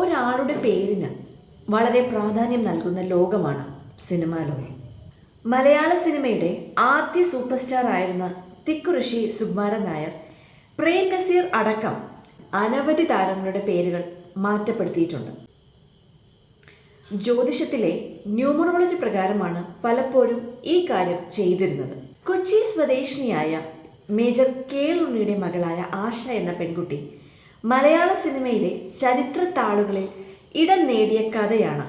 ഒരാളുടെ പേരിന് വളരെ പ്രാധാന്യം നൽകുന്ന ലോകമാണ് സിനിമാ ലോകം. മലയാള സിനിമയുടെ ആദ്യ സൂപ്പർ സ്റ്റാർ ആയിരുന്ന ഋഷി സുകുമാരൻ നായർ പ്രേം നസീർ അടക്കം അനവധി താരങ്ങളുടെ പേരുകൾ മാറ്റപ്പെടുത്തിയിട്ടുണ്ട്. ജ്യോതിഷത്തിലെ ന്യൂമറോളജി പ്രകാരമാണ് പലപ്പോഴും ഈ കാര്യം ചെയ്തിരുന്നത്. കൊച്ചി സ്വദേശിനിയായ മേജർ കേളുണ്ണിയുടെ മകളായ ആശ എന്ന പെൺകുട്ടി മലയാള സിനിമയിലെ ചരിത്ര താളുകളിൽ ഇടം നേടിയ കഥയാണ്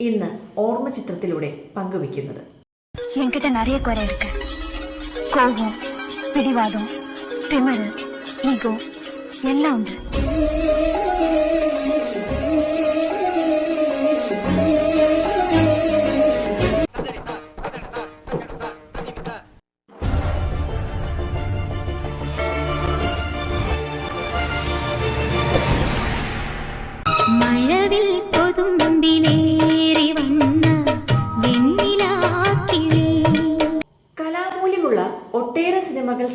ഇന്ന് ഓർമ്മചിത്രത്തിലൂടെ പങ്കുവയ്ക്കുന്നത് என்கிட்ட நிறைய குறை இருக்கு கோபம் பிடிவாதம் திமிரு ஈகோ எல்லாம் உண்டு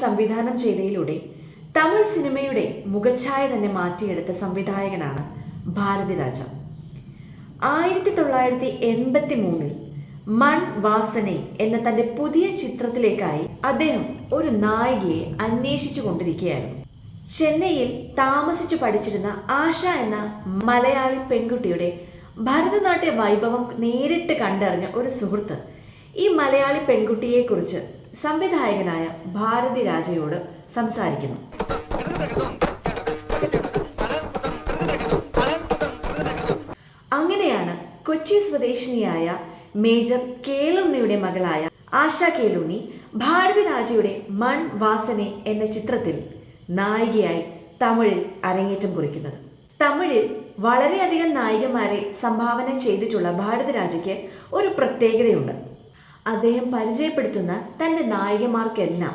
സംവിധാനം ചെയ്തതിലൂടെ തമിഴ് സിനിമയുടെ മുഖച്ഛായ തന്നെ മാറ്റിയെടുത്ത സംവിധായകനാണ് ഭാരതിരാജ ആയിരത്തി തൊള്ളായിരത്തി എൺപത്തി മൂന്നിൽ മൺ വാസനെ എന്ന തന്റെ പുതിയ ചിത്രത്തിലേക്കായി അദ്ദേഹം ഒരു നായികയെ അന്വേഷിച്ചു കൊണ്ടിരിക്കുകയായിരുന്നു. ചെന്നൈയിൽ താമസിച്ചു പഠിച്ചിരുന്ന ആശ എന്ന മലയാളി പെൺകുട്ടിയുടെ ഭരതനാട്യ വൈഭവം നേരിട്ട് കണ്ടറിഞ്ഞ ഒരു സുഹൃത്ത് ഈ മലയാളി പെൺകുട്ടിയെക്കുറിച്ച് സംവിധായകനായ ഭാരതി രാജയോട് സംസാരിക്കുന്നു. അങ്ങനെയാണ് കൊച്ചി സ്വദേശിനിയായ മേജർ കേളുണ്ണിയുടെ മകളായ ആശ കേളുണ്ണി ഭാരതി രാജയുടെ മൺ വാസനെ എന്ന ചിത്രത്തിൽ നായികയായി തമിഴിൽ അരങ്ങേറ്റം കുറിക്കുന്നത്. തമിഴിൽ വളരെയധികം നായികമാരെ സംഭാവന ചെയ്തിട്ടുള്ള ഭാരതരാജയ്ക്ക് ഒരു പ്രത്യേകതയുണ്ട്. അദ്ദേഹം പരിചയപ്പെടുത്തുന്ന തന്റെ നായികമാർക്കെല്ലാം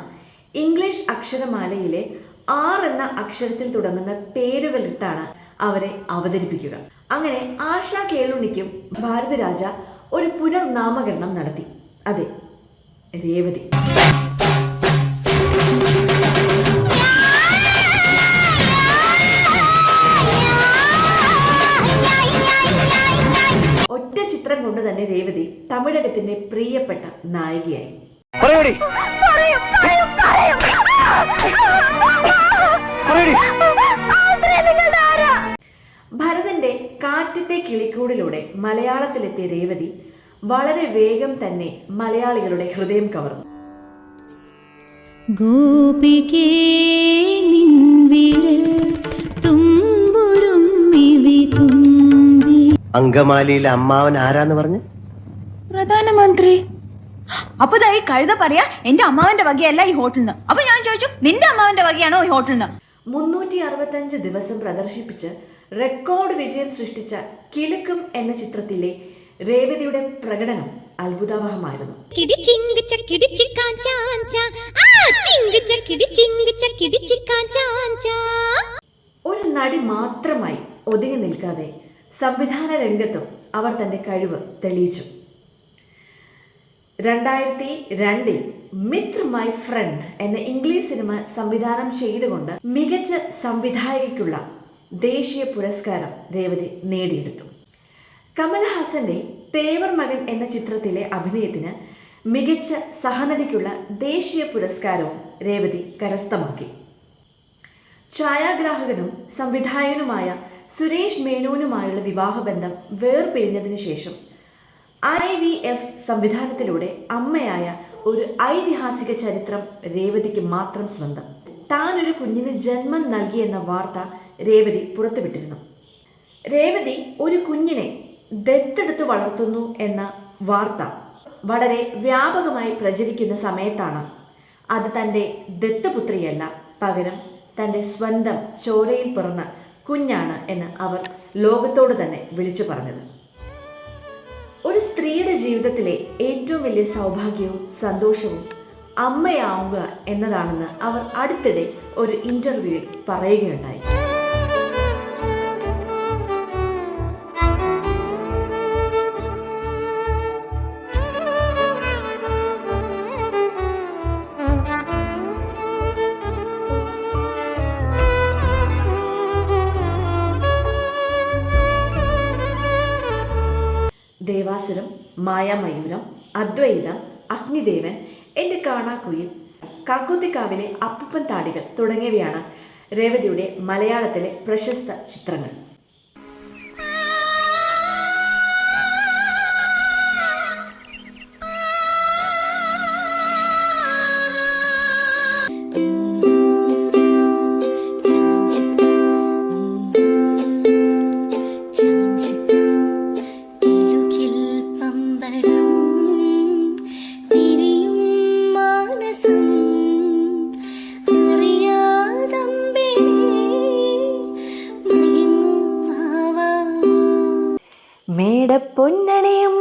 ഇംഗ്ലീഷ് അക്ഷരമാലയിലെ ആർ എന്ന അക്ഷരത്തിൽ തുടങ്ങുന്ന പേരുകളിട്ടാണ് അവരെ അവതരിപ്പിക്കുക. അങ്ങനെ ആശ കേളുണിക്കും ഭാരതരാജ ഒരു പുനർനാമകരണം നടത്തി. അതെ രേവതി. തമിഴകത്തിന്റെ പ്രിയപ്പെട്ട നായികയായി. ഭരതന്റെ കാറ്റത്തെ കിളിക്കൂടിലൂടെ മലയാളത്തിലെത്തിയ രേവതി വളരെ വേഗം തന്നെ മലയാളികളുടെ ഹൃദയം കവർന്നു. ഗോപികേ നിൻ വിരൽ തുമ്പുരും തുമ്പി അങ്കമാലിയിലെ അമ്മാവൻ ആരാന്ന് പറഞ്ഞു? അപ്പൊ ഇതാ ഈ കഴുത പറയാ എന്റെ അമ്മാവന്റെ വകയല്ല ഈ ഹോട്ടലിൽ നിന്ന് അപ്പൊ ഞാൻ ചോദിച്ചു നിന്റെ അമ്മാവന്റെ വകയാണോ ഈ ഹോട്ടലിൽ നിന്ന് മുന്നൂറ്റി അറുപത്തഞ്ച് ദിവസം പ്രദർശിപ്പിച്ച് റെക്കോർഡ് വിജയം സൃഷ്ടിച്ച കിലുക്കും എന്ന ചിത്രത്തിലെ രേവതിയുടെ പ്രകടനം അത്ഭുതാവഹമായിരുന്നു. ഒരു നടി മാത്രമായി ഒതുങ്ങി നിൽക്കാതെ സംവിധാന രംഗത്തും അവർ തന്റെ കഴിവ് തെളിയിച്ചു. രണ്ടായിരത്തി രണ്ടിൽ മിത്ര മൈ ഫ്രണ്ട് എന്ന ഇംഗ്ലീഷ് സിനിമ സംവിധാനം ചെയ്തുകൊണ്ട് മികച്ച സംവിധായകയ്ക്കുള്ള ദേശീയ പുരസ്കാരം രേവതി നേടിയെടുത്തു. കമൽഹാസന്റെ തേവർ മകൻ എന്ന ചിത്രത്തിലെ അഭിനയത്തിന് മികച്ച സഹനടിക്കുള്ള ദേശീയ പുരസ്കാരവും രേവതി കരസ്ഥമാക്കി. ഛായാഗ്രാഹകനും സംവിധായകനുമായ സുരേഷ് മേനോനുമായുള്ള വിവാഹബന്ധം വേർപിരിഞ്ഞതിനു ശേഷം ഐ വി എഫ് സംവിധാനത്തിലൂടെ അമ്മയായ ഒരു ഐതിഹാസിക ചരിത്രം രേവതിക്ക് മാത്രം സ്വന്തം. താൻ ഒരു കുഞ്ഞിന് ജന്മം നൽകി എന്ന വാർത്ത രേവതി പുറത്തുവിട്ടിരുന്നു. രേവതി ഒരു കുഞ്ഞിനെ ദത്തെടുത്ത് വളർത്തുന്നു എന്ന വാർത്ത വളരെ വ്യാപകമായി പ്രചരിക്കുന്ന സമയത്താണ്. അത് തന്റെ ദത്തപുത്രിയല്ല പകരം തന്റെ സ്വന്തം ചോരയിൽ പിറന്ന കുഞ്ഞാണ് എന്ന് അവർ ലോകത്തോട് തന്നെ വിളിച്ചു പറഞ്ഞത്. ഒരു സ്ത്രീയുടെ ജീവിതത്തിലെ ഏറ്റവും വലിയ സൗഭാഗ്യവും സന്തോഷവും അമ്മയാവുക എന്നതാണെന്ന് അവർ അടുത്തിടെ ഒരു ഇന്റർവ്യൂവിൽ പറയുകയുണ്ടായി. ദേവാസുരം മായാമയൂരം അദ്വൈതം അഗ്നിദേവൻ എന്റെ കാണാക്കുയിൽ കാക്കുത്തിക്കാവിലെ അപ്പുപ്പൻ താടികൾ തുടങ്ങിയവയാണ് രേവതിയുടെ മലയാളത്തിലെ പ്രശസ്ത ചിത്രങ്ങൾ. മേടപ്പൊന്നണിയും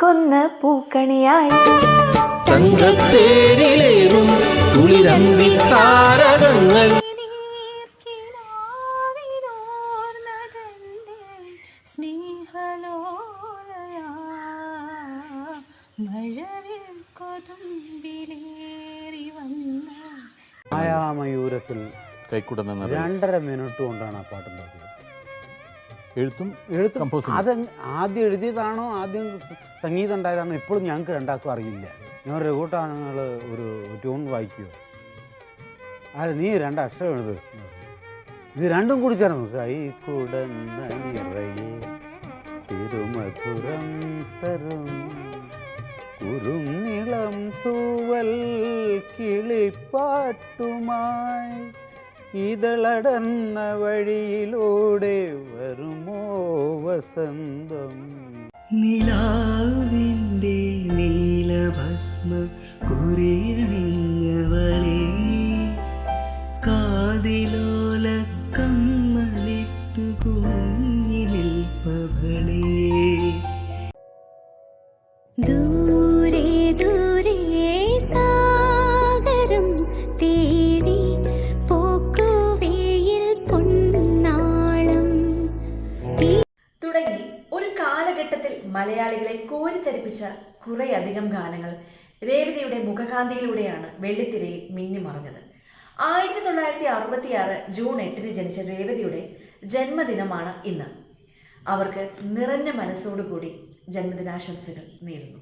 കൊന്ന പൂക്കണിയായി. തങ്കത്തേരിലേറും കുളിരമ്പി താരകങ്ങൾ. സ്നേഹലോലയാ മഴവിൽ കൊതുമ്പിലേറി വന്ന മായാമയൂരത്തിൽ കൈക്കുട നിന്ന രണ്ടര മിനിറ്റ് കൊണ്ടാണ് ആ പാട്ടുണ്ടാക്കിയത് എഴുത്തും എഴുത്ത് കമ്പോസ് അത് ആദ്യം എഴുതിയതാണോ ആദ്യം സംഗീതം ഉണ്ടായതാണോ ഇപ്പോഴും ഞങ്ങൾക്ക് രണ്ടാൾക്കും അറിയില്ല. ഞാൻ രഘുട്ടാ നിങ്ങൾ ഒരു ട്യൂൺ വായിക്കുമോ അല്ല നീ രണ്ട് അക്ഷരം എഴുത്. ഇത് രണ്ടും കൂടി ചേർന്ന് കൈ നിറയെ തിരുമധുരം തരും. കുറും നിളം തൂവൽ കിളിപ്പാട്ടുമായി ഇതളടന്ന വഴിയിലൂടെ വരുമോ വസന്തം? നിലാവിന്റെ നീലഭസ്മ കുറിയണിഞ്ഞവളെ കാതിലോല കോരിത്തരിപ്പിച്ച കുറേയധികം ഗാനങ്ങൾ രേവതിയുടെ മുഖകാന്തിയിലൂടെയാണ് വെള്ളിത്തിരയിൽ മിന്നിമറഞ്ഞത് ആയിരത്തി തൊള്ളായിരത്തി അറുപത്തി ആറ് ജൂൺ എട്ടിന് ജനിച്ച രേവതിയുടെ ജന്മദിനമാണ് ഇന്ന്. അവർക്ക് നിറഞ്ഞ മനസ്സോടുകൂടി ജന്മദിനാശംസകൾ നേരുന്നു.